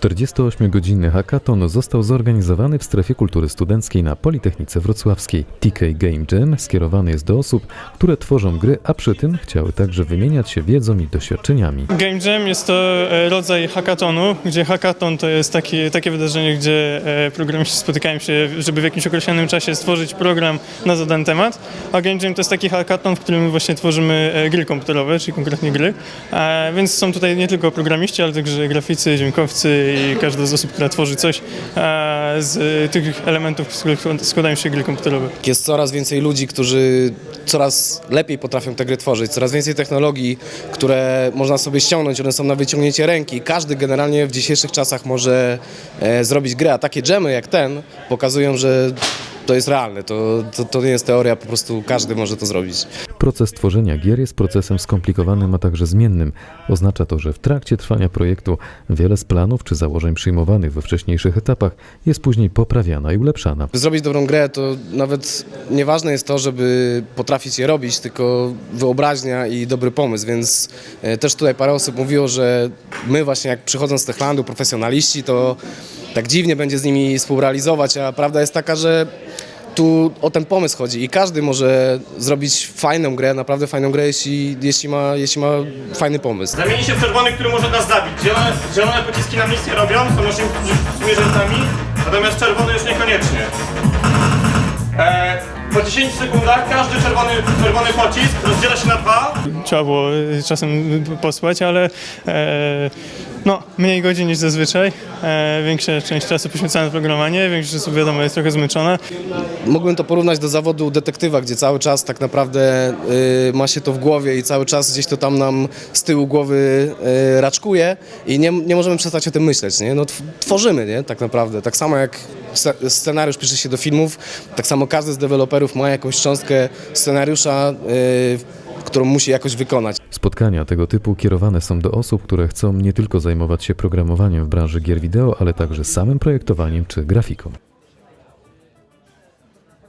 48-godzinny hackathon został zorganizowany w strefie kultury studenckiej na Politechnice Wrocławskiej. TK Game Jam skierowany jest do osób, które tworzą gry, a przy tym chciały także wymieniać się wiedzą i doświadczeniami. Game Jam jest to e, rodzaj hackathonu, gdzie hackathon to jest taki, takie wydarzenie, gdzie e, programiści spotykają się, żeby w jakimś określonym czasie stworzyć program na zadany temat, a Game Jam to jest taki hackathon, w którym właśnie tworzymy e, gry komputerowe, czyli konkretnie gry, więc są tutaj nie tylko programiści, ale także graficy, dźwiękowcy i każda z osób, która tworzy coś z tych elementów, z których składają się gry komputerowe. Jest coraz więcej ludzi, którzy coraz lepiej potrafią te gry tworzyć, coraz więcej technologii, które można sobie ściągnąć, one są na wyciągnięcie ręki. Każdy generalnie w dzisiejszych czasach może e, zrobić grę, a takie dżemy jak ten pokazują, że to jest realne, to, to, to nie jest teoria, po prostu każdy może to zrobić. Proces tworzenia gier jest procesem skomplikowanym, a także zmiennym. Oznacza to, że w trakcie trwania projektu wiele z planów czy założeń przyjmowanych we wcześniejszych etapach jest później poprawiana i ulepszana. By zrobić dobrą grę, to nawet nieważne jest to, żeby potrafić je robić, tylko wyobraźnia i dobry pomysł, więc e, też tutaj parę osób mówiło, że my właśnie jak przychodząc z Techlandu, profesjonaliści, to tak dziwnie będzie z nimi współrealizować, a prawda jest taka, że tu o ten pomysł chodzi i każdy może zrobić fajną grę, naprawdę fajną grę, jeśli, jeśli, ma, jeśli ma fajny pomysł. Zamieni się w czerwony, który może nas zabić. Zielone, zielone pociski nam nic nie robią, są naszymi zwierzętami, natomiast czerwony już niekoniecznie. E, po 10 sekundach każdy czerwony, czerwony pocisk rozdziela się na dwa. Trzeba było e, czasem posłać, ale e, no, mniej godzin niż zazwyczaj. E, większa część czasu poświęcana na programowanie, większość osób wiadomo jest trochę zmęczona. Mógłbym to porównać do zawodu detektywa, gdzie cały czas tak naprawdę y, ma się to w głowie i cały czas gdzieś to tam nam z tyłu głowy y, raczkuje i nie, nie możemy przestać o tym myśleć, nie? No, tw- tworzymy, nie? Tak naprawdę. Tak samo jak sce- scenariusz pisze się do filmów, tak samo każdy z deweloperów ma jakąś cząstkę scenariusza, y, którą musi jakoś wykonać. Spotkania tego typu kierowane są do osób, które chcą nie tylko zajmować się programowaniem w branży gier wideo, ale także samym projektowaniem czy grafiką.